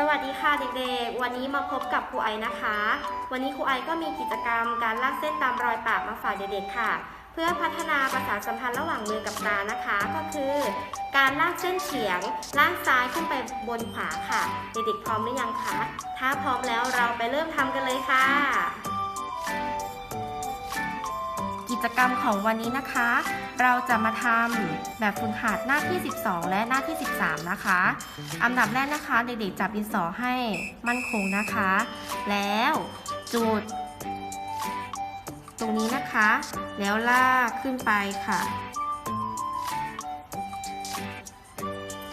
สวัสดีค่ะเด็กๆ วันนี้มาพบกับครูไอนะคะ วันนี้ครูไอก็มีกิจกรรมการลากเส้นตามรอยปากมาฝากเด็กๆค่ะ เพื่อพัฒนาประสานสัมพันธ์ระหว่างมือกับตานะคะ ก็คือ การลากเส้นเฉียงล่างซ้ายขึ้นไปบนขวาค่ะ เด็กๆพร้อมหรือยังคะ ถ้าพร้อมแล้วเราไปเริ่มทำกันเลยค่ะ จกรรมของวันนี้นะคะ เราจะมาทำแบบฝึกหัดหน้าที่ 12 และหน้าที่ 13 นะคะ อันดับแรกนะคะ เด็กๆจับดินสอให้มั่นคงนะคะ แล้วจุด ตรงนี้นะคะ แล้วลากขึ้นไปค่ะ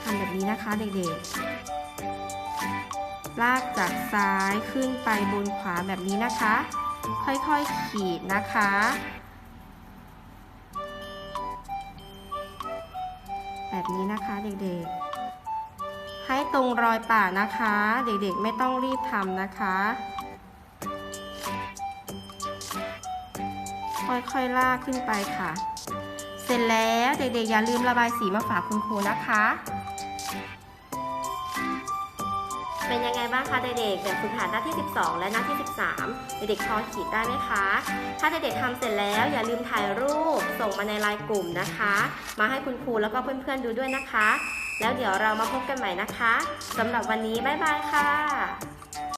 ทำแบบนี้นะคะเด็กๆ ลากจากซ้ายขึ้นไปบนขวาแบบนี้นะคะ ค่อยๆขีดนะคะ แบบนี้นะคะเด็กๆ ให้ตรงรอยป่านะคะ เด็กๆไม่ต้องรีบทำนะคะ ค่อยๆลากขึ้นไปค่ะ เสร็จแล้วเด็กๆอย่าลืมระบายสีมาฝากคุณครูนะคะ เป็นยังไงบ้างคะเด็กๆแบบฝึกหัดหน้าที่ 12 และหน้าที่ 13 เด็กๆพอขีดได้ไหมคะ ถ้าเด็กๆทำเสร็จแล้วอย่าลืมถ่ายรูปส่งมาในไลน์กลุ่มนะคะ มาให้คุณครูแล้วก็เพื่อนๆดูด้วยนะคะ แล้วเดี๋ยวเรามาพบกันใหม่นะคะสำหรับวันนี้บ๊ายบายค่ะ